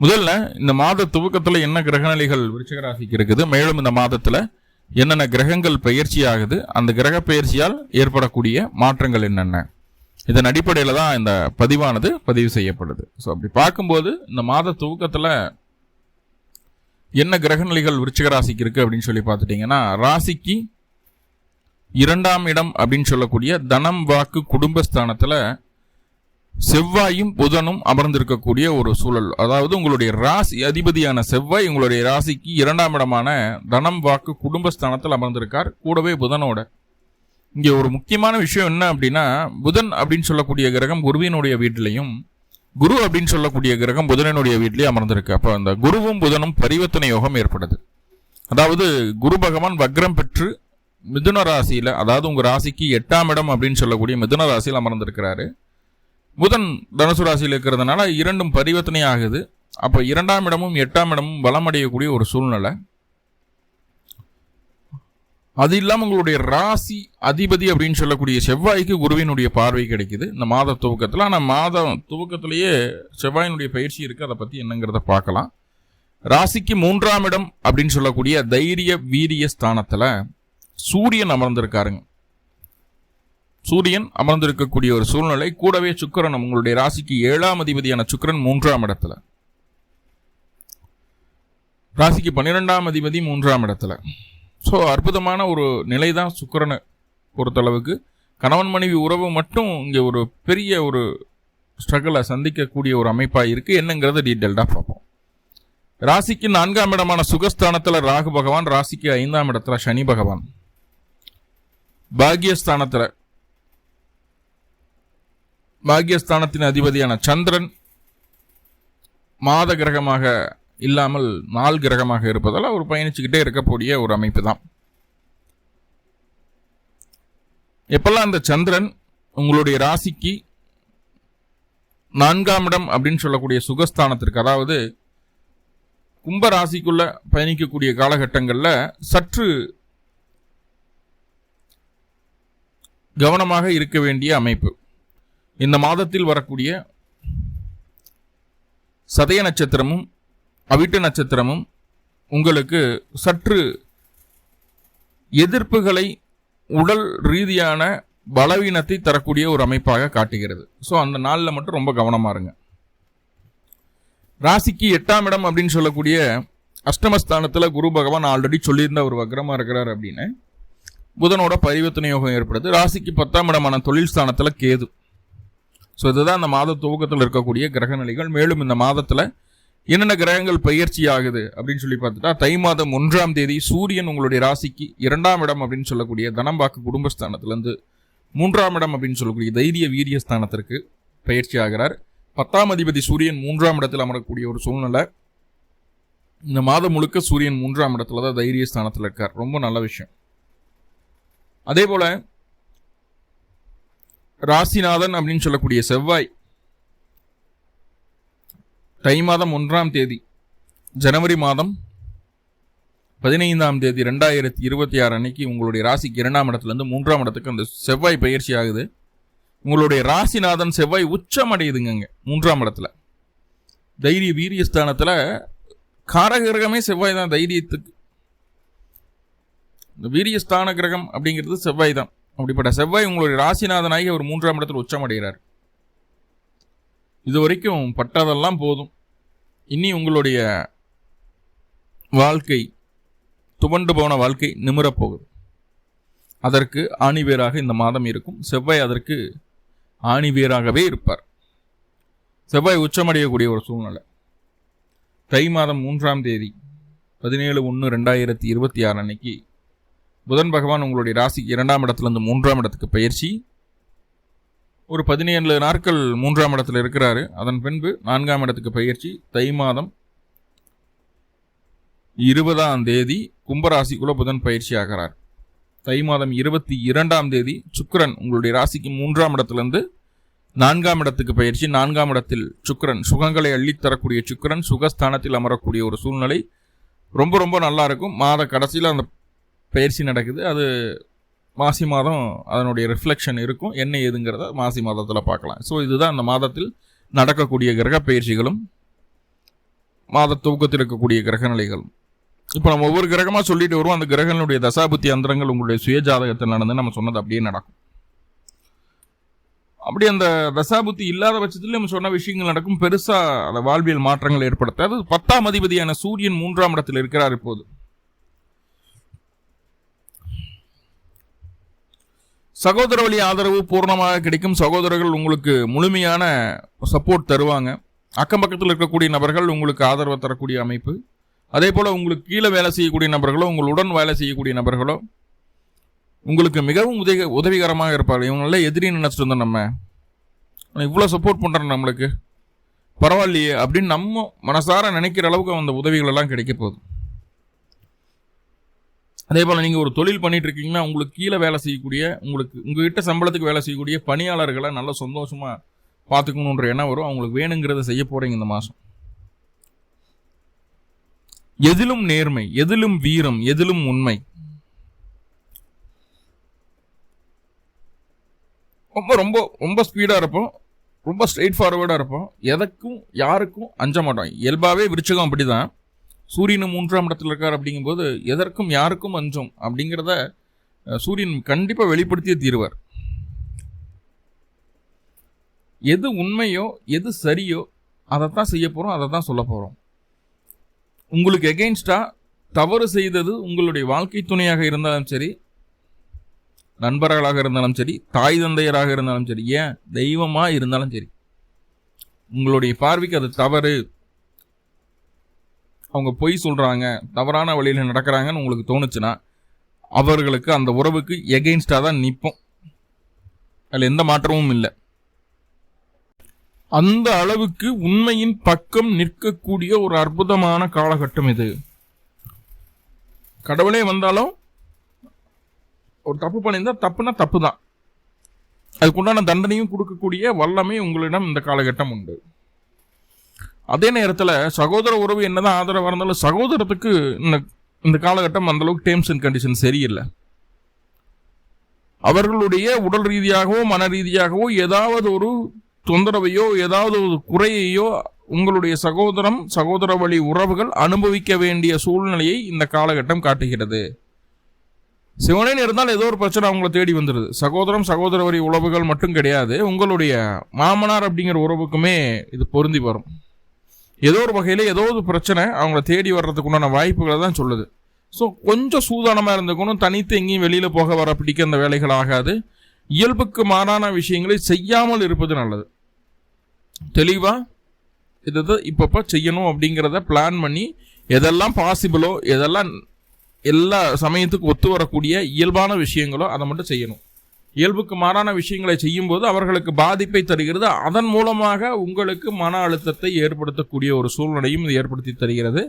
முதல்ல இந்த மாத துவக்கத்தில் என்ன கிரகநிலைகள் விருச்சிக ராசிக்கு இருக்குது மேலும் இந்த மாதத்தில் என்னென்ன கிரகங்கள் பயிற்சி ஆகுது அந்த கிரக பயிற்சியால் ஏற்படக்கூடிய மாற்றங்கள் என்னென்ன? இதன் அடிப்படையில் தான் இந்த பதிவானது பதிவு செய்யப்படுது. ஸோ அப்படி பார்க்கும்போது இந்த மாத துவக்கத்தில் என்ன கிரகநிலைகள் விருச்சிக ராசிக்கு இருக்குது அப்படின்னு சொல்லி பார்த்துட்டிங்கன்னா ராசிக்கு இரண்டாம் இடம் அப்படின்னு சொல்லக்கூடிய தனம் வாக்கு குடும்பஸ்தானத்தில் செவ்வாயும் புதனும் அமர்ந்திருக்கக்கூடிய ஒரு சூழல். அதாவது உங்களுடைய ராசி அதிபதியான செவ்வாய் உங்களுடைய ராசிக்கு இரண்டாம் இடமான தனம் வாக்கு குடும்பஸ்தானத்தில் அமர்ந்திருக்கார். கூடவே புதனோட. இங்கே ஒரு முக்கியமான விஷயம் என்ன அப்படின்னா புதன் அப்படின்னு சொல்லக்கூடிய கிரகம் குருவினுடைய வீட்டிலையும் குரு அப்படின்னு சொல்லக்கூடிய கிரகம் புதனனுடைய வீட்டிலேயே அமர்ந்திருக்கு. அப்போ அந்த குருவும் புதனும் பரிவர்த்தனை யோகம் ஏற்படுது. அதாவது குரு பகவான் வக்ரம் பெற்று மிதுன ராசியில் அதாவது உங்கள் ராசிக்கு எட்டாம் இடம் அப்படின்னு சொல்லக்கூடிய மிதுன ராசியில் அமர்ந்திருக்கிறாரு. புதன் தனுசு ராசியில் இருக்கிறதுனால இரண்டும் பரிவர்த்தனை ஆகுது அப்போ இரண்டாம் இடமும் எட்டாம் இடமும் பலமடையக்கூடிய ஒரு சூழ்நிலை. அது இல்லாமல் உங்களுடைய ராசி அதிபதி அப்படின்னு சொல்லக்கூடிய செவ்வாய்க்கு குருவினுடைய பார்வை கிடைக்குது. இந்த மாத துவக்கத்தில் ஆனால் மாதம் துவக்கத்திலேயே செவ்வாயினுடைய பயிற்சி இருக்குது அதை பற்றி என்னங்கிறத பார்க்கலாம். ராசிக்கு மூன்றாம் இடம் அப்படின்னு சொல்லக்கூடிய தைரிய வீரிய ஸ்தானத்தில் சூரியன் அமர்ந்திருக்காருங்க. சூரியன் அமர்ந்திருக்கக்கூடிய ஒரு சூழ்நிலை. கூடவே சுக்கரன் உங்களுடைய ராசிக்கு ஏழாம் அதிபதியான சுக்கரன் மூன்றாம் இடத்துல. ராசிக்கு பன்னிரெண்டாம் அதிபதி மூன்றாம் இடத்துல. ஸோ அற்புதமான ஒரு நிலை தான் சுக்கரனை பொறுத்தளவுக்கு. கணவன் மனைவி உறவு மட்டும் இங்கே ஒரு பெரிய ஒரு ஸ்ட்ரகிளை சந்திக்கக்கூடிய ஒரு அமைப்பாக இருக்குது என்னங்கிறத டீட்டெயில்டாக பார்ப்போம். ராசிக்கு நான்காம் இடமான சுகஸ்தானத்தில் ராகு பகவான் ராசிக்கு ஐந்தாம் இடத்துல சனி பகவான். பாக்யஸ்தானத்தில் பாக்யஸ்தானத்தின் அதிபதியான சந்திரன் மாத கிரகமாக இல்லாமல் நாள் கிரகமாக இருப்பதால் அவர் பயணிச்சுக்கிட்டே இருக்கக்கூடிய ஒரு அமைப்பு தான். எப்பெல்லாம் அந்த சந்திரன் உங்களுடைய ராசிக்கு நான்காம் இடம் அப்படின்னு சொல்லக்கூடிய சுகஸ்தானத்திற்கு அதாவது கும்ப ராசிக்குள்ள பயணிக்கக்கூடிய காலகட்டங்களில் சற்று கவனமாக இருக்க வேண்டிய அமைப்பு. இந்த மாதத்தில் வரக்கூடிய சதய நட்சத்திரமும் அவிட்டு நட்சத்திரமும் உங்களுக்கு சற்று எதிர்ப்புகளை உடல் ரீதியான பலவீனத்தை தரக்கூடிய ஒரு அமைப்பாக காட்டுகிறது. ஸோ அந்த நாளில் மட்டும் ரொம்ப கவனமாக இருங்க. ராசிக்கு எட்டாம் இடம் அப்படின்னு சொல்லக்கூடிய அஷ்டமஸ்தானத்தில் குரு பகவான் ஆல்ரெடி சொல்லியிருந்த ஒரு வக்ரமாக இருக்கிறார் அப்படின்னு. புதனோட பரிவர்த்தனை யோகம் ஏற்படுது. ராசிக்கு பத்தாம் இடமான தொழில் ஸ்தானத்தில் கேது. ஸோ இதுதான் அந்த மாத துவக்கத்தில் இருக்கக்கூடிய கிரக நிலைகள் மேலும் இந்த மாதத்தில் என்னென்ன கிரகங்கள் பயிற்சி ஆகுது அப்படின்னு சொல்லி பார்த்துட்டா தை மாதம் ஒன்றாம் தேதி சூரியன் உங்களுடைய ராசிக்கு இரண்டாம் இடம் அப்படின்னு சொல்லக்கூடிய தனம்பாக்கு குடும்பஸ்தானத்திலேருந்து மூன்றாம் இடம் அப்படின்னு சொல்லக்கூடிய தைரிய வீரிய ஸ்தானத்திற்கு பயிற்சி ஆகிறார் பத்தாம் அதிபதி சூரியன் மூன்றாம் இடத்தில் அமரக்கூடிய ஒரு சூழ்நிலை. இந்த மாதம் முழுக்க சூரியன் மூன்றாம் இடத்துல தான் தைரிய ஸ்தானத்தில் இருக்கார். ரொம்ப நல்ல விஷயம். அதே போல் ராசிநாதன் அப்படின்னு சொல்லக்கூடிய செவ்வாய் தை மாதம் ஒன்றாம் தேதி ஜனவரி மாதம் பதினைந்தாம் தேதி ரெண்டாயிரத்தி இருபத்தி ஆறு அன்னைக்கு உங்களுடைய ராசிக்கு இரண்டாம் இடத்துலேருந்து மூன்றாம் இடத்துக்கு அந்த செவ்வாய் பயிற்சி ஆகுது. உங்களுடைய ராசிநாதன் செவ்வாய் உச்சம் அடையுதுங்க மூன்றாம் இடத்துல. தைரிய வீரியஸ்தானத்தில் காரகிரகமே செவ்வாய் தான் தைரியத்துக்கு. இந்த வீரியஸ்தான கிரகம் அப்படிங்கிறது செவ்வாய் தான் அப்படிப்பட்ட செவ்வாய் உங்களுடைய ராசிநாதனாகி அவர் மூன்றாம் இடத்தில் உச்சமடைகிறார். இது வரைக்கும் பட்டதெல்லாம் போதும். இனி உங்களுடைய வாழ்க்கை துவண்டு போன வாழ்க்கை நிமிரப்போகுது அதற்கு ஆணிவேராக இந்த மாதம் இருக்கும். செவ்வாய் அதற்கு ஆணிவேராகவே இருப்பார். செவ்வாய் உச்சமடையக்கூடிய ஒரு சூழ்நிலை. தை மாதம் மூன்றாம் தேதி பதினேழு ஒன்று ரெண்டாயிரத்தி இருபத்தி ஆறு அன்னைக்கு புதன் பகவான் உங்களுடைய ராசிக்கு இரண்டாம் இடத்துலேருந்து மூன்றாம் இடத்துக்கு பயிற்சி. ஒரு பதினேழு நாட்கள் மூன்றாம் இடத்துல இருக்கிறாரு. அதன் பின்பு நான்காம் இடத்துக்கு பயிற்சி. தை மாதம் இருபதாம் தேதி கும்பராசிக்குள்ள புதன் பயிற்சி ஆகிறார். தை மாதம் இருபத்தி இரண்டாம் தேதி சுக்கிரன் உங்களுடைய ராசிக்கு மூன்றாம் இடத்துலேருந்து நான்காம் இடத்துக்கு பயிற்சி. நான்காம் இடத்தில் சுக்கிரன் சுகங்களை அள்ளித்தரக்கூடிய சுக்கிரன் சுகஸ்தானத்தில் அமரக்கூடிய ஒரு சூழ்நிலை. ரொம்ப ரொம்ப நல்லா இருக்கும். மாத கடைசியில் அந்த பயிற்சி நடக்குது. அது மாசி மாதம் அதனுடைய ரிஃப்ளெக்ஷன் இருக்கும். என்ன ஏதுங்கிறத மாசி மாதத்தில் பார்க்கலாம். ஸோ இதுதான் அந்த மாதத்தில் நடக்கக்கூடிய கிரக பயிற்சிகளும் மாத துவக்கத்தில் இருக்கக்கூடிய கிரகநிலைகளும் இப்போ நம்ம ஒவ்வொரு கிரகமாக சொல்லிட்டு வருவோம். அந்த கிரகங்களுடைய தசாபுத்தி அந்தரங்கள் உங்களுடைய சுய ஜாதகத்தில் நடந்து நம்ம சொன்னது அப்படியே நடக்கும். அப்படி அந்த தசாபுத்தி இல்லாத பட்சத்தில் நம்ம சொன்ன விஷயங்கள் நடக்கும். பெருசாக அந்த வாழ்வியல் மாற்றங்கள் ஏற்படுத்தாது. பத்தாம் அதிபதியான சூரியன் மூன்றாம் இடத்தில் இருக்கிறார் இப்போது. சகோதர வழி ஆதரவு பூர்ணமாக கிடைக்கும். சகோதரர்கள் உங்களுக்கு முழுமையான சப்போர்ட் தருவாங்க. அக்கம் பக்கத்தில் இருக்கக்கூடிய நபர்கள் உங்களுக்கு ஆதரவு தரக்கூடிய அமைப்பு. அதே போல் உங்களுக்கு கீழே வேலை செய்யக்கூடிய நபர்களோ உங்களுடன் வேலை செய்யக்கூடிய நபர்களோ உங்களுக்கு மிகவும் உதவி உதவிகரமாக இருப்பார்கள். இவங்களெல்லாம் எதிரி நினச்சிட்டு இருந்தோம் நம்ம. இவ்வளோ சப்போர்ட் பண்ணுறோம் நம்மளுக்கு. பரவாயில்லையே அப்படின்னு நம்ம மனசார நினைக்கிற அளவுக்கு அந்த உதவிகள் எல்லாம் கிடைக்க போகுது. அதே போல் நீங்கள் ஒரு தொழில் பண்ணிட்டு இருக்கீங்கன்னா உங்களுக்கு கீழே வேலை செய்யக்கூடிய உங்களுக்கு உங்ககிட்ட சம்பளத்துக்கு வேலை செய்யக்கூடிய பணியாளர்களை நல்ல சந்தோஷமாக பார்த்துக்கணுன்ற எண்ணம் வரும். அவங்களுக்கு வேணுங்கிறத செய்ய போகிறீங்க இந்த மாதம் எதிலும் நேர்மை எதிலும் வீரம் எதிலும் உண்மை. ரொம்ப ரொம்ப ரொம்ப ஸ்பீடாக இருப்போம். ரொம்ப ஸ்ட்ரெயிட் ஃபார்வர்டாக இருப்போம். எதற்கும் யாருக்கும் அஞ்ச மாட்டோம். இயல்பாகவே விருச்சகம் அப்படி தான் சூரியன் மூன்றாம் இடத்துல இருக்கார் அப்படிங்கும்போது எதற்கும் யாருக்கும் அஞ்சும் அப்படிங்கிறத சூரியன் கண்டிப்பாக வெளிப்படுத்தியே தீருவார். எது உண்மையோ எது சரியோ அதை தான் செய்ய போகிறோம் அதை தான் சொல்ல போகிறோம் உங்களுக்கு எகெயின்ஸ்டாக தவறு செய்தது உங்களுடைய வாழ்க்கை துணையாக இருந்தாலும் சரி நண்பர்களாக இருந்தாலும் சரி தாய் தந்தையராக இருந்தாலும் சரி ஏன்? தெய்வமாக இருந்தாலும் சரி. உங்களுடைய பார்வைக்கு அது தவறு. அவங்க பொய் சொல்கிறாங்க தவறான வழியில் நடக்கிறாங்கன்னு உங்களுக்கு தோணுச்சுன்னா அவர்களுக்கு அந்த உறவுக்கு எகெயின்ஸ்டாக தான் நிற்போம் அதில் எந்த மாற்றமும் இல்லை. அந்த அளவுக்கு உண்மையின் பக்கம் நிற்கக்கூடிய ஒரு அற்புதமான காலகட்டம் இது. கடவுளே வந்தாலும் ஒரு தப்பு பண்ணியிருந்தால் தப்புனா தப்பு தான் அதுக்குண்டான தண்டனையும் கொடுக்கக்கூடிய வல்லமை உங்களிடம் இந்த காலகட்டம் உண்டு. அதே நேரத்தில் சகோதர உறவு என்னதான் ஆதரவாக இருந்தாலும் சகோதரத்துக்கு இந்த இந்த காலகட்டம் அந்தளவுக்கு டேர்ம்ஸ் அண்ட் கண்டிஷன் சரியில்லை. அவர்களுடைய உடல் ரீதியாகவோ மன ரீதியாகவோ ஏதாவது ஒரு தொந்தரவையோ ஏதாவது ஒரு குறையையோ உங்களுடைய சகோதரம் சகோதர வழி உறவுகள் அனுபவிக்க வேண்டிய சூழ்நிலையை இந்த காலகட்டம் காட்டுகிறது. சிவனேன் இருந்தால் ஏதோ ஒரு பிரச்சனை அவங்கள தேடி வந்துடுது சகோதரம் சகோதர வழி உறவுகள் மட்டும் கிடையாது. உங்களுடைய மாமனார் அப்படிங்கிற உறவுக்குமே இது பொருந்தி வரும். ஏதோ ஒரு வகையில் ஏதோ ஒரு பிரச்சனை அவங்கள தேடி வர்றதுக்கு உண்டான வாய்ப்புகளை தான் சொல்லுது. ஸோ கொஞ்சம் சூதானமாக இருந்துக்கணும். தனித்து எங்கேயும் வெளியில் போக வர பிடிக்க அந்த வேலைகள் ஆகாது. இயல்புக்கு மாறான விஷயங்களை செய்யாமல் இருப்பது நல்லது. தெளிவாக இதை இப்பப்போ செய்யணும் அப்படிங்கிறத பிளான் பண்ணி எதெல்லாம் பாசிபிளோ எதெல்லாம் எல்லா சமயத்துக்கு ஒத்து வரக்கூடிய இயல்பான விஷயங்களோ அதை மட்டும் செய்யணும். இயல்புக்கு மாறான விஷயங்களை செய்யும்போது அவர்களுக்கு பாதிப்பை தருகிறது. அதன் மூலமாக உங்களுக்கு மன அழுத்தத்தை ஏற்படுத்தக்கூடிய ஒரு சூழ்நிலையும் இது ஏற்படுத்தி தருகிறது.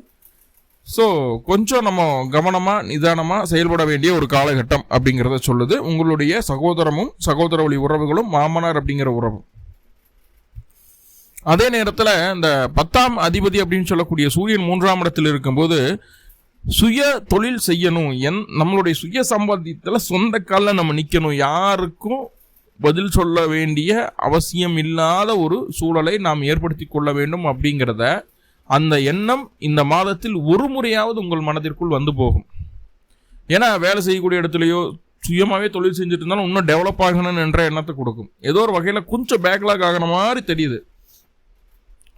ஸோ கொஞ்சம் நம்ம கவனமாக நிதானமாக செயல்பட வேண்டிய ஒரு காலகட்டம் அப்படிங்கிறத சொல்லுது. உங்களுடைய சகோதரமும் சகோதர வழி உறவுகளும் மாமனார் அப்படிங்கிற உறவும். அதே நேரத்தில் இந்த பத்தாம் அதிபதி அப்படின்னு சொல்லக்கூடிய சூரியன் மூன்றாம் இடத்தில் இருக்கும்போது சுய தொழில் செய்யணும் என் நம்மளுடைய சுய சம்பாத்தியத்தில் சொந்த காலில் நம்ம நிற்கணும் யாருக்கும் பதில் சொல்ல வேண்டிய அவசியம் இல்லாத ஒரு சூழலை நாம் ஏற்படுத்தி கொள்ள வேண்டும் அப்படிங்கிறத அந்த எண்ணம் இந்த மாதத்தில் ஒரு முறையாவது உங்கள் மனதிற்குள் வந்து போகும். ஏன்னா வேலை செய்யக்கூடிய இடத்துலையோ சுயமாகவே தொழில் செஞ்சுட்டு இருந்தாலும் இன்னும் டெவலப் ஆகணும்னு என்ற எண்ணத்தை கொடுக்கும். ஏதோ ஒரு வகையில் கொஞ்சம் பேக்லாக் ஆகின மாதிரி தெரியுது.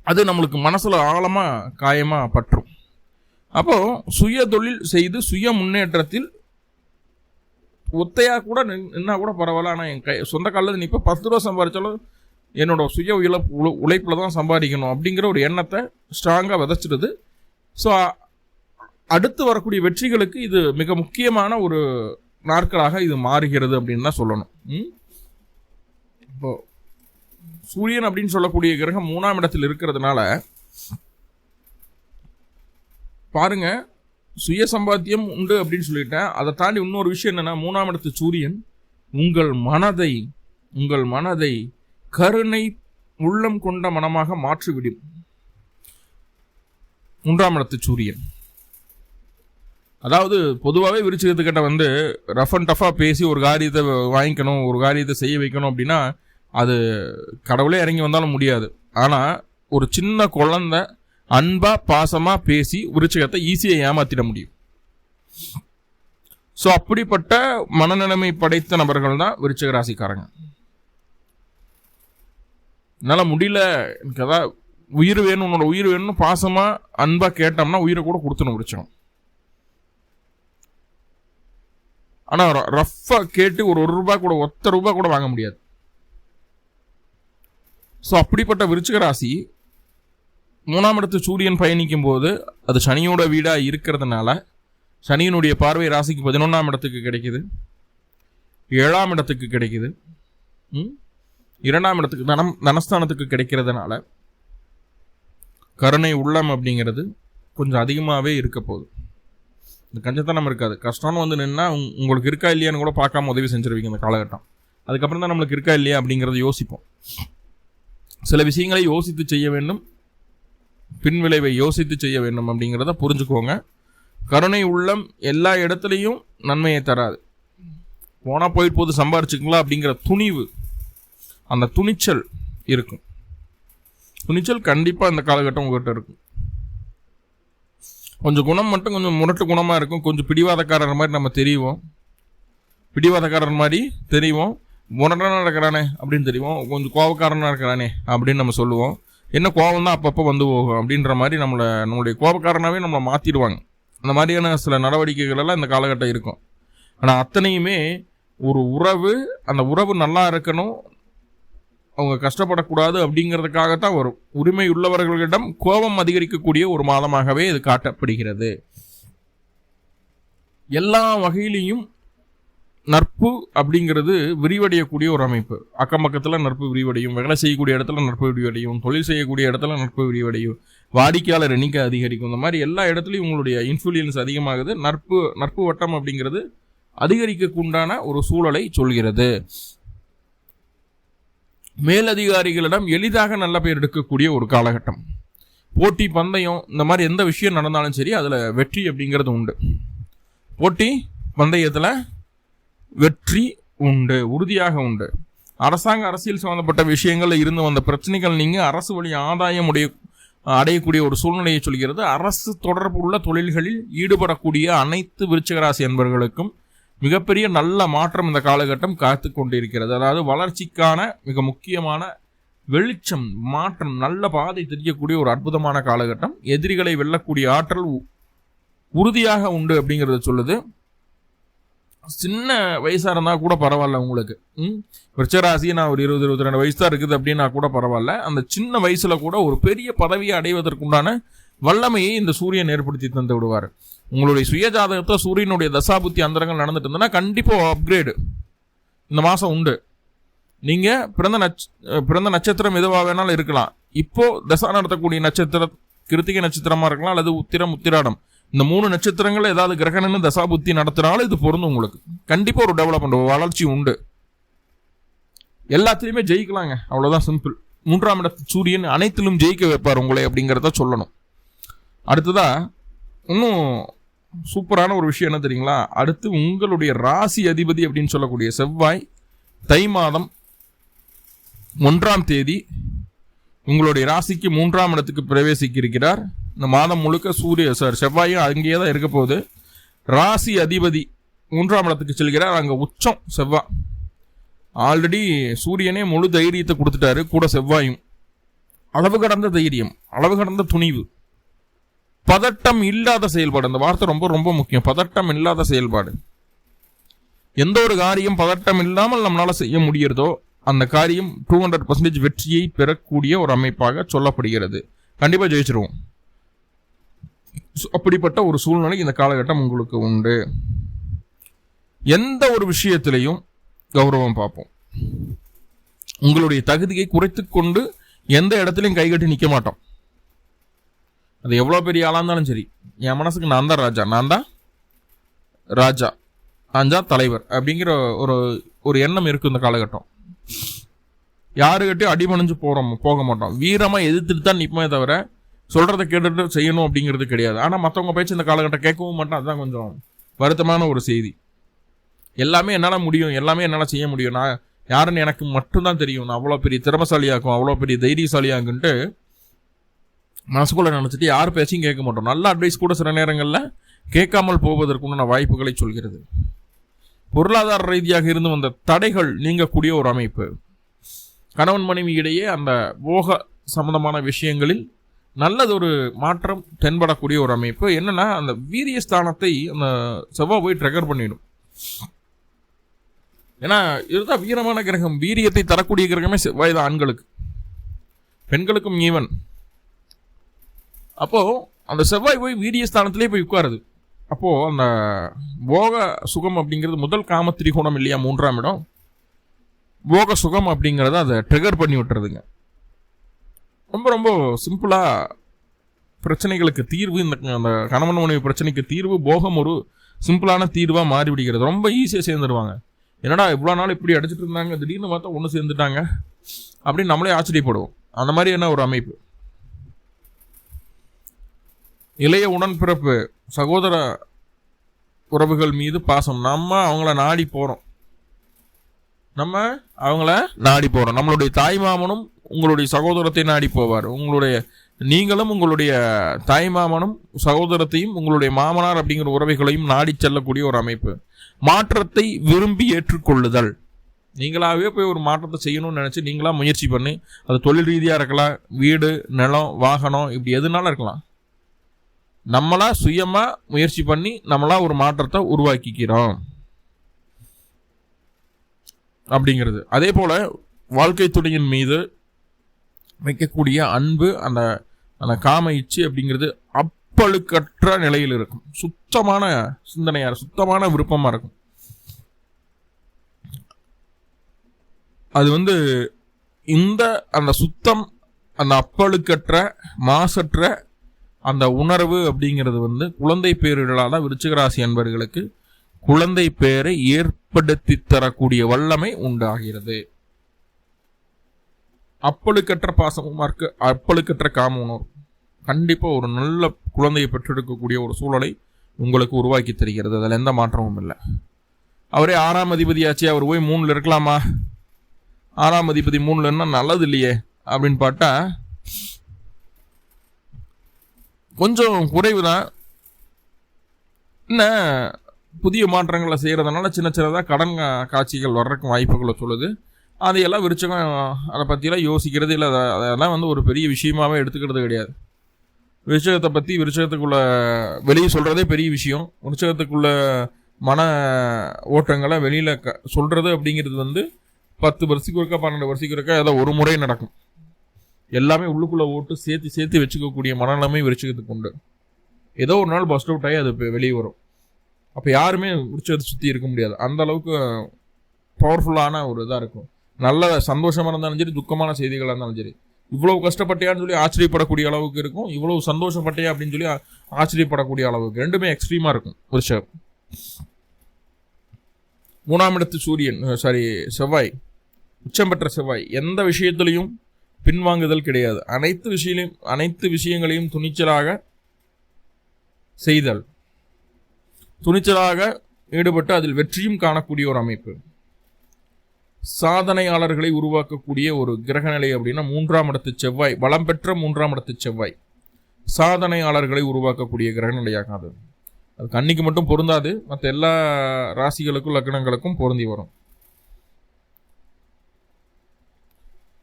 அது நம்மளுக்கு மனசில் ஆழமாக காயமாக பற்றும் அப்போ சுய தொழில் செய்து சுய முன்னேற்றத்தில் ஒத்தையாக கூட நின்னா கூட பரவாயில்ல. ஆனால் என் கை சொந்த காலில் நிற்ப பத்து ரூபா சம்பாதிச்சாலும் என்னோட சுய உழைப்பு உழைப்பில் தான் சம்பாதிக்கணும் அப்படிங்கிற ஒரு எண்ணத்தை ஸ்ட்ராங்காக விதைச்சிடுது. ஸோ அடுத்து வரக்கூடிய வெற்றிகளுக்கு இது மிக முக்கியமான ஒரு நாட்களாக இது மாறுகிறது அப்படின்னு தான் சொல்லணும். இப்போ சூரியன் அப்படின்னு சொல்லக்கூடிய கிரகம் மூணாம் இடத்தில் இருக்கிறதுனால பாருங்க சுய சம்பாத்தியம் உண்டு அப்படின்னு சொல்லிட்டேன். அதை தாண்டி இன்னொரு விஷயம் என்னன்னா மூணாம் இடத்து சூரியன் உங்கள் மனதை உங்கள் மனதை கருணை உள்ளம் கொண்ட மனமாக மாற்றிவிடும். மூன்றாம் இடத்து சூரியன். அதாவது பொதுவாகவே விருச்சிகத்துக்கிட்ட வந்து ரஃப் அண்ட் டஃபாக பேசி ஒரு காரியத்தை வாங்கிக்கணும் ஒரு காரியத்தை செய்ய வைக்கணும் அப்படின்னா அது கடவுளே இறங்கி வந்தாலும் முடியாது. ஆனால் ஒரு சின்ன குழந்தை அன்பா பாசமா பேசி விருச்சிகத்தை ஈஸியாக ஏமாத்திட முடியும். ஸோ அப்படிப்பட்ட மனநிலைமை படைத்த நபர்கள் தான் விருச்சக ராசிக்காரங்க. என்னால் முடியல. எனக்கு அதான் உயிர் வேணும் உன்னோட உயிர் வேணும்னு பாசமாக அன்பாக கேட்டோம்னா உயிரை கூட கொடுத்துணும் விருச்சகம். ஆனால் ரஃப்பாக கேட்டு ஒரு ஒரு ரூபாய் கூட ஒத்த ரூபாய் கூட வாங்க முடியாது. ஸோ அப்படிப்பட்ட விருச்சிக ராசி மூணாம் இடத்து சூரியன் பயணிக்கும் போது அது சனியோட வீடாக இருக்கிறதுனால சனியினுடைய பார்வை ராசிக்கு பதினொன்றாம் இடத்துக்கு கிடைக்குது. ஏழாம் இடத்துக்கு கிடைக்குது. இரண்டாம் இடத்துக்கு தனம் தனஸ்தானத்துக்கு கிடைக்கிறதுனால கருணை உள்ளம் அப்படிங்கிறது கொஞ்சம் அதிகமாகவே இருக்க போகுது. இந்த கஞ்சத்தனம் இருக்காது. கஷ்டம்னு வந்து நின்னா உங்களுக்கு இருக்கா இல்லையான்னு கூட பார்க்காம உதவி செஞ்சுருவீங்க இந்த காலகட்டம். அதுக்கப்புறம் தான் நம்மளுக்கு இருக்கா இல்லையா அப்படிங்கிறத யோசிப்போம். சில விஷயங்களை யோசித்து செய்ய வேண்டும். பின்விளைவை யோசித்து செய்ய வேண்டும் அப்படிங்கிறத புரிஞ்சுக்கோங்க. கருணை உள்ளம் எல்லா இடத்துலையும் நன்மையை தராது. போனால் போயிட்டு போது சம்பாரிச்சுக்கலாம் அப்படிங்கிற துணிவு அந்த துணிச்சல் இருக்கும். துணிச்சல் கண்டிப்பாக இந்த காலகட்டம் உங்கள்கிட்ட இருக்கும். கொஞ்சம் குணம் மட்டும் கொஞ்சம் முரட்டு குணமாக இருக்கும். கொஞ்சம் பிடிவாதக்காரர் மாதிரி நம்ம தெரிவோம். பிடிவாதக்காரர் மாதிரி தெரிவோம். முரட்டாக நடக்கிறானே அப்படின்னு தெரியும் கொஞ்சம் கோபக்காரனாக இருக்கிறானே அப்படின்னு நம்ம சொல்லுவோம். என்ன கோபம் தான் அப்பப்போ வந்து போகும் அப்படின்ற மாதிரி நம்மளை நம்மளுடைய கோபக்காரனாகவே நம்மளை மாற்றிடுவாங்க அந்த மாதிரியான சில நடவடிக்கைகளெல்லாம் இந்த காலகட்டம் இருக்கும். ஆனால் அத்தனையுமே ஒரு உறவு அந்த உறவு நல்லா இருக்கணும் அவங்க கஷ்டப்படக்கூடாது அப்படிங்கிறதுக்காகத்தான் வரும் உரிமை உள்ளவர்களிடம் கோபம் அதிகரிக்கக்கூடிய ஒரு மாதமாகவே இது காட்டப்படுகிறது. எல்லா வகையிலையும் நட்பு அப்படிங்கிறது விரிவடையக்கூடிய ஒரு அமைப்பு. அக்கம் பக்கத்தில் நட்பு விரிவடையும் வேலை செய்யக்கூடிய இடத்துல நட்பு விரிவடையும் தொழில் செய்யக்கூடிய இடத்துல நட்பு விரிவடையும் வாடிக்கையாளர் எண்ணிக்கை அதிகரிக்கும். இந்த மாதிரி எல்லா இடத்துலையும் உங்களுடைய இன்ஃப்ளூயன்ஸ் அதிகமாகுது. நட்பு நட்பு வட்டம் அப்படிங்கிறது அதிகரிக்கக்குண்டான ஒரு சூழலை சொல்கிறது. மேலதிகாரிகளிடம் எளிதாக நல்ல பெயர் எடுக்கக்கூடிய ஒரு காலகட்டம். போட்டி பந்தயம் இந்த மாதிரி எந்த விஷயம் நடந்தாலும் சரி அதில் வெற்றி அப்படிங்கிறது உண்டு. போட்டி பந்தயத்தில் வெற்றி உண்டு உறுதியாக உண்டு. அரசாங்க அரசியல் சம்மந்தப்பட்ட விஷயங்களில் இருந்து வந்த பிரச்சனைகள் நீங்கள் அரசு வழி ஆதாயம் உடைய அடையக்கூடிய ஒரு சூழ்நிலையை சொல்கிறது. அரசு தொடர்பு உள்ள தொழில்களில் ஈடுபடக்கூடிய அனைத்து விருச்சகராசி என்பவர்களுக்கும் மிகப்பெரிய நல்ல மாற்றம் இந்த காலகட்டம் காத்து கொண்டிருக்கிறது. அதாவது வளர்ச்சிக்கான மிக முக்கியமான வெளிச்சம் மாற்றம் நல்ல பாதை தெரியக்கூடிய ஒரு அற்புதமான காலகட்டம். எதிரிகளை வெல்லக்கூடிய ஆற்றல் உறுதியாக உண்டு அப்படிங்கிறத சொல்லுது. சின்ன வயசாக இருந்தால் கூட பரவாயில்ல உங்களுக்கு. ம்? விருச்சராசி நான் ஒரு இருபது இருபத்தி ரெண்டு வயசு தான் இருக்குது அப்படின்னா கூட பரவாயில்ல. அந்த சின்ன வயசில் கூட ஒரு பெரிய பதவியை அடைவதற்குண்டான வல்லமையை இந்த சூரியன் ஏற்படுத்தி தந்து விடுவார். உங்களுடைய சுய ஜாதகத்தை சூரியனுடைய தசாபுத்தி அந்தரங்கள் நடந்துட்டு இருந்ததுன்னா கண்டிப்பாக அப்கிரேடு இந்த மாதம் உண்டு. நீங்கள் பிறந்த நட்ச பிறந்த நட்சத்திரம் எதுவாக வேணாலும் இருக்கலாம். இப்போது தசா நடத்தக்கூடிய நட்சத்திரம் கிருத்திகை நட்சத்திரமாக இருக்கலாம் அல்லது உத்திரம் உத்திராடம். இந்த மூணு நட்சத்திரங்கள் ஏதாவது கிரகணன்னு தசாபுத்தி நடத்தினாலும் இது பொருந்தும் உங்களுக்கு. கண்டிப்பாக ஒரு டெவலப்மெண்ட் வளர்ச்சி உண்டு. எல்லாத்துலேயுமே ஜெயிக்கலாங்க. அவ்வளோதான் சிம்பிள் மூன்றாம் இடத்து சூரியன் அனைத்திலும் ஜெயிக்க வைப்பார் உங்களை அப்படிங்கிறத சொல்லணும். அடுத்ததா இன்னும் சூப்பரான ஒரு விஷயம் என்ன தெரியுங்களா? அடுத்து உங்களுடைய ராசி அதிபதி அப்படின்னு சொல்லக்கூடிய செவ்வாய் தை மாதம் ஒன்றாம் தேதி உங்களுடைய ராசிக்கு மூன்றாம் இடத்துக்கு பிரவேசிக்க இருக்கிறார். இந்த மாதம் முழுக்க சூரிய சார் செவ்வாயும் அங்கேயே தான் இருக்க போகுது. ராசி அதிபதி மூன்றாம் இடத்துக்கு செல்கிறார். அங்கே உச்சம் செவ்வாய். ஆல்ரெடி சூரியனே முழு தைரியத்தை கொடுத்துட்டாரு. கூட செவ்வாயும். அளவு கடந்த தைரியம் அளவு கடந்த துணிவு. பதட்டம் இல்லாத செயல்பாடு. அந்த வார்த்தை ரொம்ப ரொம்ப முக்கியம். பதட்டம் இல்லாத செயல்பாடு. எந்த ஒரு காரியம் பதட்டம் இல்லாமல் நம்மளால் செய்ய முடியிறதோ அந்த காரியம் டூ ஹண்ட்ரட் பர்சன்டேஜ் வெற்றியை பெறக்கூடிய ஒரு அமைப்பாக சொல்லப்படுகிறது. கண்டிப்பாக ஜெயிச்சிருவோம். அப்படிப்பட்ட ஒரு சூழ்நிலை இந்த காலகட்டம் உங்களுக்கு உண்டு. எந்த ஒரு விஷயத்திலையும் கௌரவம் பார்ப்போம். உங்களுடைய தகுதியை குறைத்து கொண்டு எந்த இடத்துலையும் கைகட்டி நிற்க மாட்டோம். அது எவ்வளோ பெரிய ஆளாக இருந்தாலும் சரி. என் மனசுக்கு நான் தான் ராஜா. நான் தான் ராஜா. நான் தான் தலைவர் அப்படிங்கிற ஒரு ஒரு எண்ணம் இருக்குது இந்த காலகட்டம். யாருக்கிட்டையும் அடிமணிஞ்சு போகிறோம் போக மாட்டோம். வீரமாக எதிர்த்துட்டு தான் நிற்போமே தவிர சொல்கிறத கேட்டுட்டு செய்யணும் அப்படிங்கிறது கிடையாது. ஆனால் மற்றவங்க பேச்சு இந்த காலகட்டம் கேட்கவும் மாட்டோம் அதுதான் கொஞ்சம் வருத்தமான ஒரு செய்தி. எல்லாமே என்னால் முடியும். எல்லாமே என்னால் செய்ய முடியும். நான் யாருன்னு எனக்கு மட்டும்தான் தெரியும். நான் அவ்வளோ பெரிய திறமசாலியாக்கும் அவ்வளோ பெரிய தைரியசாலியாகுன்ட்டு மனசுக்குள்ள நினச்சிட்டு யார் பேச்சையும் கேட்க மாட்டோம். நல்ல அட்வைஸ் கூட சில நேரங்களில் கேட்காமல் போவதற்குண்டான வாய்ப்புகளை சொல்கிறது. பொருளாதார ரீதியாக இருந்து வந்த தடைகள் நீங்கக்கூடிய ஒரு அமைப்பு. கணவன் மனைவி இடையே அந்த போக சம்பந்தமான விஷயங்களில் நல்லதொரு மாற்றம் தென்படக்கூடிய ஒரு அமைப்பு. என்னன்னா அந்த வீரிய ஸ்தானத்தை அந்த செவ்வாய் போய் ட்ரெகர் பண்ணிடும். ஏன்னா இதுதான் வீரமான கிரகம். வீரியத்தை தரக்கூடிய கிரகமே செவ்வாய் தான் ஆண்களுக்கு. பெண்களுக்கும் ஈவன் அப்போ அந்த செவ்வாய் போய் வீரிய ஸ்தானத்திலே போய் உட்காருது. அப்போ அந்த போக சுகம் அப்படிங்கிறது முதல் காம திரிகோணம் இல்லையா மூன்றாம் இடம்? போக சுகம் அப்படிங்கிறத அதை ட்ரிகர் பண்ணி விட்டுறதுங்க. ரொம்ப ரொம்ப சிம்பிளாக பிரச்சனைகளுக்கு தீர்வு இந்த அந்த கணவன் மனைவி பிரச்சனைக்கு தீர்வு போகம் ஒரு சிம்பிளான தீர்வாக மாறி விடுகிறது. ரொம்ப ஈஸியாக சேர்ந்துருவாங்க. என்னடா இவ்வளோ நாள் இப்படி அடிச்சிட்டு இருந்தாங்க திடீர்னு பார்த்தா ஒன்று சேர்ந்துட்டாங்க அப்படின்னு நம்மளே ஆச்சரியப்படுவோம். அந்த மாதிரி என்ன ஒரு அமைப்பு? இளைய உடன்பிறப்பு சகோதர உறவுகள் மீது பாசம். நம்ம அவங்கள நாடி போகிறோம் நம்ம அவங்கள நாடி போகிறோம் நம்மளுடைய தாய் மாமனும் உங்களுடைய சகோதரத்தை நாடி போவார். உங்களுடைய நீங்களும் உங்களுடைய தாய் மாமனும் சகோதரத்தையும் உங்களுடைய மாமனார் அப்படிங்கிற உறவைகளையும் நாடி செல்லக்கூடிய ஒரு அமைப்பு. மாற்றத்தை விரும்பி ஏற்றுக்கொள்ளுதல். நீங்களாகவே போய் ஒரு மாற்றத்தை செய்யணும்னு நினச்சி நீங்களாக முயற்சி பண்ணி அது தொழில் ரீதியாக இருக்கலாம் வீடு நிலம் வாகனம் இப்படி எதுனாலும் இருக்கலாம். நம்மளா சுயமாக முயற்சி பண்ணி நம்மளா ஒரு மாற்றத்தை உருவாக்கிக்கிறோம். அப்படிங்கிறது. அதே போல் வாழ்க்கை துணையின் மீது வைக்கக்கூடிய அன்பு அந்த அந்த காம இச்சு அப்படிங்கிறது அப்பழுக்கற்ற நிலையில் இருக்கும். சுத்தமான சிந்தனையாக சுத்தமான விருப்பமாக இருக்கும். அது வந்து இந்த அந்த சுத்தம் அந்த அப்பழுக்கற்ற மாசற்ற அந்த உணர்வு அப்படிங்கிறது வந்து குழந்தை பேரிடலாக தான் விருச்சிகராசி அன்பர்களுக்கு குழந்தை பேரை ஏற்படுத்தி தரக்கூடிய வல்லமை உண்டாகிறது. அப்பழுக்கற்ற பாசமும் இருக்க அப்பழுக்கற்ற காம உணர்வு கண்டிப்பாக ஒரு நல்ல குழந்தையை பெற்றெடுக்கக்கூடிய ஒரு சூழலை உங்களுக்கு உருவாக்கி தருகிறது. அதில் எந்த மாற்றமும் இல்லை. அவரே ஆறாம் அதிபதியாச்சு அவர் போய் மூணில் இருக்கலாமா? ஆறாம் அதிபதி மூணில் என்ன நல்லது இல்லையே அப்படின்னு பார்த்தா கொஞ்சம் குறைவு தான் என்ன புதிய மாற்றங்களை செய்கிறதுனால சின்ன சின்னதாக கடன் காட்சிகள் வர்றதுக்கு வாய்ப்புகளை சொல்லுது. அதையெல்லாம் விருச்சகம் அதை பற்றியெல்லாம் யோசிக்கிறது இல்லை. அதை அதெல்லாம் வந்து ஒரு பெரிய விஷயமாவே எடுத்துக்கிறது கிடையாது. விருச்சகத்தை பற்றி விருச்சகத்துக்குள்ள வெளியே சொல்கிறதே பெரிய விஷயம். விருச்சகத்துக்குள்ள மன ஓட்டங்களை வெளியில் க சொல்கிறது அப்படிங்கிறது வந்து பத்து வருஷத்துக்கு ஒருக்கா பன்னெண்டு வருஷத்துக்கு ஒருக்கா ஏதோ ஒரு முறை நடக்கும். எல்லாமே உள்ளுக்குள்ளே ஓட்டு சேர்த்து சேர்த்து வச்சுக்கக்கூடிய மனநிலைமை விருச்சகத்துக்கு உண்டு. ஏதோ ஒரு நாள் பஸ்ட் அவுட் ஆகி அது வெளியே வரும். அப்போ யாருமே விருச்சகத்தை சுற்றி இருக்க முடியாது. அந்த அளவுக்கு பவர்ஃபுல்லான ஒரு இதாக இருக்கும். நல்ல சந்தோஷமாக இருந்தாலும் சரி துக்கமான செய்திகளாக இருந்தாலும் சரி. இவ்வளவு கஷ்டப்பட்டியான்னு சொல்லி ஆச்சரியப்படக்கூடிய அளவுக்கு இருக்கும். இவ்வளவு சந்தோஷப்பட்டியா அப்படின்னு சொல்லி ஆச்சரியப்படக்கூடிய அளவுக்கு ரெண்டுமே எக்ஸ்ட்ரீமாக இருக்கும். ரிஷப் மூணாம் இடத்து சூரியன் சாரி செவ்வாய். உச்சம் பெற்ற செவ்வாய். எந்த விஷயத்திலையும் பின்வாங்குதல் கிடையாது. அனைத்து விஷயங்களையும் அனைத்து விஷயங்களையும் துணிச்சலாக செய்தல். துணிச்சலாக ஈடுபட்டு அதில் வெற்றியும் காணக்கூடிய ஒரு அமைப்பு. சாதனையாளர்களை உருவாக்கக்கூடிய ஒரு கிரகநிலை அப்படின்னா மூன்றாம் இடத்து செவ்வாய் வளம் பெற்ற மூன்றாம் இடத்து செவ்வாய். சாதனையாளர்களை உருவாக்கக்கூடிய கிரகநிலையாக அது. அது கண்ணிக்கு மட்டும் பொருந்தாது மற்ற எல்லா ராசிகளுக்கும் லக்னங்களுக்கும் பொருந்தி வரும்.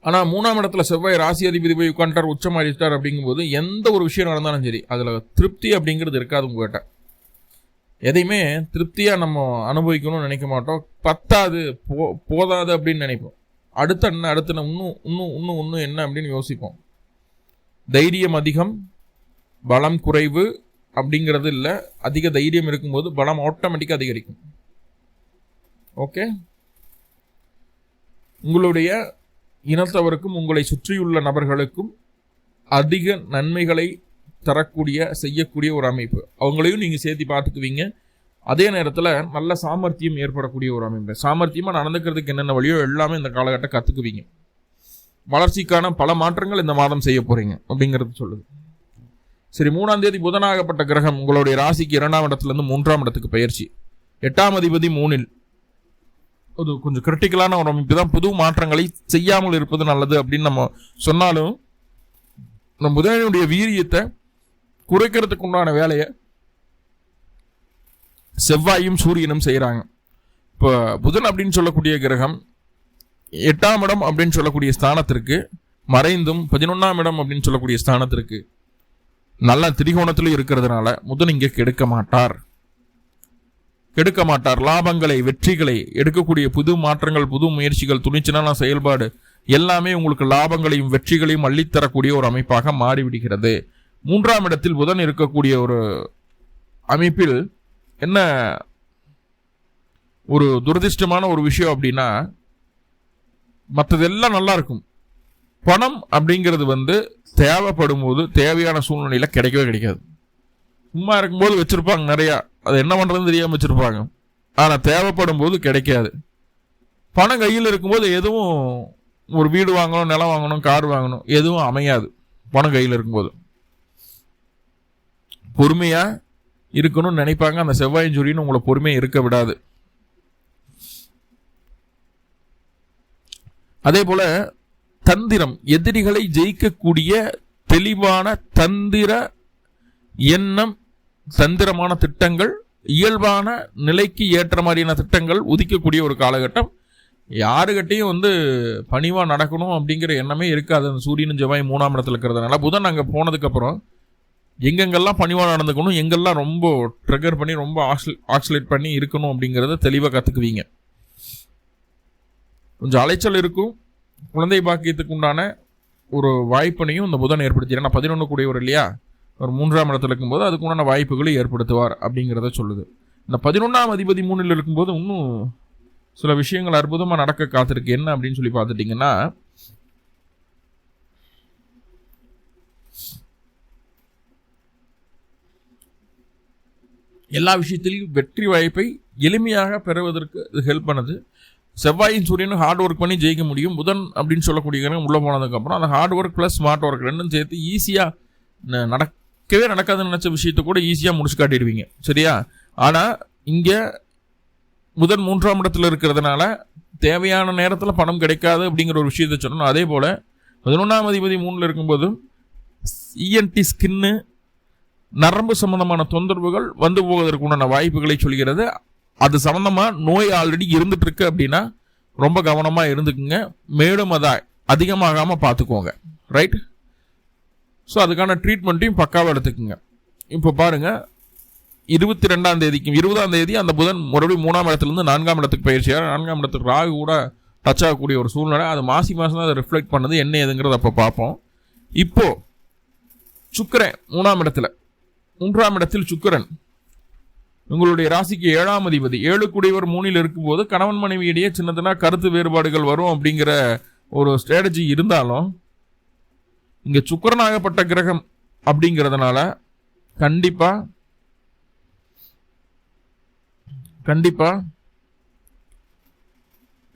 ஆனால் மூணாம் இடத்துல செவ்வாய் ராசி அதிபதி போய் உட்காந்துட்டார் உச்சமாறிட்டார் அப்படிங்கும்போது எந்த ஒரு விஷயம் நடந்தாலும் சரி அதில் திருப்தி அப்படிங்கிறது இருக்காது உங்கள்கிட்ட எதையுமே திருப்தியாக நம்ம அனுபவிக்கணும்னு நினைக்க மாட்டோம். பத்தாது போ போதாது அப்படின்னு நினைப்போம். அடுத்த என்ன அடுத்த இன்னும் இன்னும் இன்னும் இன்னும் என்ன அப்படின்னு யோசிப்போம். தைரியம் அதிகம் பலம் குறைவு அப்படிங்கிறது இல்லை. அதிக தைரியம் இருக்கும்போது பலம் ஆட்டோமேட்டிக்காக அதிகரிக்கும். ஓகே? உங்களுடைய இனத்தவருக்கும் உங்களை சுற்றியுள்ள நபர்களுக்கும் அதிக நன்மைகளை தரக்கூடிய செய்யக்கூடிய ஒரு அமைப்பு. அவங்களையும் நீங்கள் சேர்த்து பார்த்துக்குவீங்க. அதே நேரத்தில் நல்ல சாமர்த்தியம் ஏற்படக்கூடிய ஒரு அமைப்பு. சாமர்த்தியமாக நடந்துக்கிறதுக்கு என்னென்ன வழியோ எல்லாமே இந்த காலகட்டம் கற்றுக்குவீங்க வளர்ச்சிக்கான பல மாற்றங்கள் இந்த மாதம் செய்ய போகிறீங்க அப்படிங்கிறது சொல்லுது. சரி மூணாம் தேதி புதனாகப்பட்ட கிரகம் உங்களுடைய ராசிக்கு இரண்டாம் இடத்துலேருந்து மூன்றாம் இடத்துக்கு பயிற்சி. எட்டாம் அதிபதி மூணில். அது கொஞ்சம் கிரிட்டிக்கலான ஒரு அமைப்பு தான். புது மாற்றங்களை செய்யாமல் இருப்பது நல்லது அப்படின்னு நம்ம சொன்னாலும் நம்ம புதனுடைய வீரியத்தை குறைக்கிறதுக்கு உண்டான வேலையை செவ்வாயும் சூரியனும் செய்கிறாங்க இப்போ புதன் அப்படின்னு சொல்லக்கூடிய கிரகம் எட்டாம் இடம் அப்படின்னு சொல்லக்கூடிய ஸ்தானத்திற்கு மறைந்தும் பதினொன்றாம் இடம் அப்படின்னு சொல்லக்கூடிய ஸ்தானத்திற்கு நல்ல திரிகோணத்திலும் இருக்கிறதுனால புதன் இங்கே கெடுக்க மாட்டார். கெடுக்க மாட்டார். லாபங்களை வெற்றிகளை எடுக்கக்கூடிய புது மாற்றங்கள் புது முயற்சிகள் துணிச்சலான செயல்பாடு எல்லாமே உங்களுக்கு லாபங்களையும் வெற்றிகளையும் அள்ளித்தரக்கூடிய ஒரு அமைப்பாக மாறிவிடுகிறது. மூன்றாம் இடத்தில் புதன் இருக்கக்கூடிய ஒரு அமைப்பில் என்ன ஒரு துரதிர்ஷ்டமான ஒரு விஷயம் அப்படின்னா மற்றதெல்லாம் நல்லா இருக்கும். பணம் அப்படிங்கிறது வந்து தேவைப்படும் போது தேவையான சூழ்நிலையில் கிடைக்கவே கிடைக்காது. சும்மா இருக்கும்போது வச்சுருப்பாங்க நிறையா. அது என்ன பண்ணுறதுன்னு தெரியாமல் வச்சுருப்பாங்க. ஆனால் தேவைப்படும் போது கிடைக்காது. பணம் கையில் இருக்கும்போது எதுவும் ஒரு வீடு வாங்கணும் நிலம் வாங்கணும் கார் வாங்கணும் எதுவும் அமையாது. பணம் கையில் இருக்கும்போது. பொறுமையாக இருக்கணும்னு நினைப்பாங்க. அந்த செவ்வாயின் சூரியன் உங்களை பொறுமையாக இருக்க விடாது. அதே போல தந்திரம் எதிரிகளை ஜெயிக்கக்கூடிய தெளிவான தந்திர எண்ணம் தந்திரமான திட்டங்கள் இயல்பான நிலைக்கு ஏற்ற மாதிரியான திட்டங்கள் உதிக்கக்கூடிய ஒரு காலகட்டம். யாருக்கிட்டையும் வந்து பணிவாக நடக்கணும் அப்படிங்கிற எண்ணமே இருக்காது. அந்த சூரியனும் ஜெவாய் மூணாம் இடத்துல இருக்கிறதுனால புதன் அங்கே போனதுக்கப்புறம் எங்கெங்கெல்லாம் பணிவாக நடந்துக்கணும் எங்கெல்லாம் ரொம்ப ட்ரிகர் பண்ணி ரொம்ப ஆக்சில் ஆக்சிலேட் பண்ணி இருக்கணும் அப்படிங்கிறத தெளிவாக கற்றுக்குவீங்க கொஞ்சம் அலைச்சல் இருக்கும். குழந்தை பாக்கியத்துக்கு உண்டான ஒரு வாய்ப்பினையும் இந்த புதன் ஏற்படுத்தி நான் பதினொன்று கூடியவர் இல்லையா? ஒரு மூன்றாம் இடத்துல இருக்கும்போது அதுக்கு உண்டான வாய்ப்புகளை ஏற்படுத்துவார் அப்படிங்கிறத சொல்லுது. இந்த பதினொன்றாம் அதிபதி மூணில் இருக்கும்போது இன்னும் சில விஷயங்கள் அற்புதமாக நடக்க காத்திருக்கு. என்ன அப்படின்னு சொல்லி பார்த்துட்டிங்கன்னா எல்லா விஷயத்திலையும் வெற்றி வாய்ப்பை எளிமையாக பெறுவதற்கு இது ஹெல்ப் பண்ணுது. செவ்வாயின் சூரியனும் ஹார்ட் ஒர்க் பண்ணி ஜெயிக்க முடியும். புதன் அப்படின்னு சொல்லக்கூடிய உள்ளே போனதுக்கப்புறம் அந்த hard work plus smart work ரெண்டும் சேர்த்து ஈஸியாக நடக்கவே நடக்காதுன்னு நினச்ச விஷயத்த கூட ஈஸியாக முடிச்சு காட்டிடுவீங்க. சரியா? ஆனால் இங்கே புதன் மூன்றாம் இடத்துல இருக்கிறதுனால தேவையான நேரத்தில் பணம் கிடைக்காது அப்படிங்கிற ஒரு விஷயத்த சொல்லணும். அதே போல் பதினொன்றாம் அதிபதி மூணில் இருக்கும்போது இஎன்டி ஸ்கின்னு நரம்பு சம்பந்தமான தொந்தரவுகள் வந்து போவதற்கு உண்டான வாய்ப்புகளை சொல்கிறது. அது சம்மந்தமாக நோய் ஆல்ரெடி இருந்துட்டு இருக்கு அப்படின்னா ரொம்ப கவனமாக இருந்துக்குங்க. மேலும் அதை அதிகமாகாமல் பார்த்துக்கோங்க. ரைட் ஸோ அதுக்கான ட்ரீட்மெண்ட்டையும் பக்காவாக எடுத்துக்குங்க. இப்போ பாருங்கள் இருபத்தி ரெண்டாம் தேதிக்கும் இருபதாம் தேதி அந்த புதன் மறுபடியும் மூணாம் இடத்துலேருந்து நான்காம் இடத்துக்கு பயிற்சியாக நான்காம் இடத்துக்கு ராகு கூட டச் ஆகக்கூடிய ஒரு சூழ்நிலை. அது மாசி மாதம் தான் அதை ரிஃப்ளெக்ட் பண்ணது. என்ன ஏதுங்கிறத அப்போ பார்ப்போம். இப்போது சுக்கரன் மூணாம் இடத்துல. மூன்றாம் இடத்தில் சுக்கரன். உங்களுடைய ராசிக்கு ஏழாம் அதிபதி. ஏழு குடையவர் மூணில் இருக்கும்போது கணவன் மனைவியிடையே சின்னதுனா கருத்து வேறுபாடுகள் வரும் அப்படிங்கிற ஒரு ஸ்ட்ராட்டஜி இருந்தாலும் இங்கே சுக்கரனாகப்பட்ட கிரகம் அப்படிங்கிறதுனால கண்டிப்பா கண்டிப்பா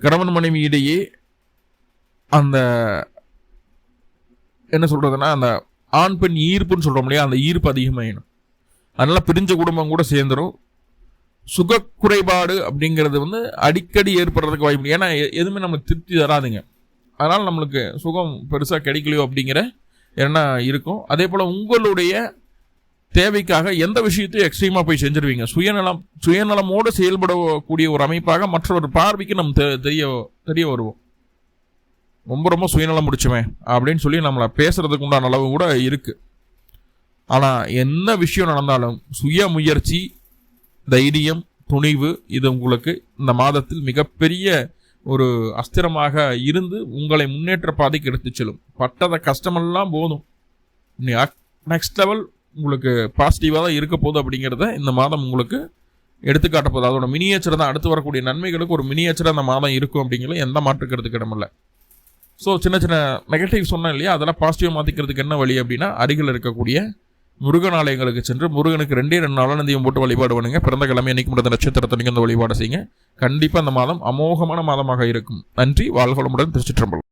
கணவன் மனைவி இடையே அந்த என்ன சொல்றதுன்னா அந்த ஆண் பெண் ஈர்ப்புன்னு சொல்றோம் இல்லையா? அந்த ஈர்ப்பு அதிகமாகிடும் அதனால் பிரிஞ்ச குடும்பம் கூட சேர்ந்துடும் சுக குறைபாடு அப்படிங்கிறது வந்து அடிக்கடி ஏற்படுறதுக்கு வாய்ப்பு ஏன்னா எதுவுமே நம்மளுக்கு திருப்தி தராதுங்க. அதனால் நம்மளுக்கு சுகம் பெருசாக கிடைக்கலையோ அப்படிங்கிற என்ன இருக்கும். அதே போல் உங்களுடைய தேவைக்காக எந்த விஷயத்தையும் எக்ஸ்ட்ரீமாக போய் செஞ்சுருவீங்க. சுயநலம் சுயநலமோடு செயல்படக்கூடிய ஒரு அமைப்பாக மற்றொரு பார்வைக்கு நம்ம தெரிய தெரிய வருவோம். ரொம்ப ரொம்ப சுயநலம் முடிச்சுமே அப்படின்னு சொல்லி நம்மளை பேசுறதுக்கு உண்டான அளவு கூட இருக்குது ஆனால் என்ன விஷயம் நடந்தாலும் சுய முயற்சி தைரியம் துணிவு இது உங்களுக்கு இந்த மாதத்தில் மிகப்பெரிய ஒரு அஸ்திரமாக இருந்து உங்களை முன்னேற்ற பாதைக்கு எடுத்து செல்லும். பட்டத கஷ்டமெல்லாம் போதும். நெக்ஸ்ட் லெவல் உங்களுக்கு பாசிட்டிவாக தான் இருக்க போகுது அப்படிங்கிறத இந்த மாதம் உங்களுக்கு எடுத்துக்காட்ட போகுது. அதோட மினியேச்சர் தான் அடுத்து வரக்கூடிய நன்மைகளுக்கு ஒரு மினியேச்சர் அந்த மாதம் இருக்கும் அப்படிங்கிறது எந்த மாற்றுக்கிறதுக்கு இடமில்ல ஸோ சின்ன சின்ன நெகட்டிவ் சொன்னேன் இல்லையா? அதெல்லாம் பாசிட்டிவாக மாற்றிக்கிறதுக்கு என்ன வழி அப்படின்னா அருகில் இருக்கக்கூடிய முருகன் ஆலயங்களுக்கு சென்று முருகனுக்கு ரெண்டே ரெண்டு நாளாக நந்தியம் போட்டு வழிபாடு பண்ணுங்க. பிறந்த கிழமை அன்னைக்கு மட்டும் நட்சத்திரத்தை அந்த வழிபாடு செய்யுங்க. கண்டிப்பாக அந்த மாதம் அமோகமான மாதமாக இருக்கும். நன்றி. வாழ்வளமுடன் திருச்சிற்றம்பலம்.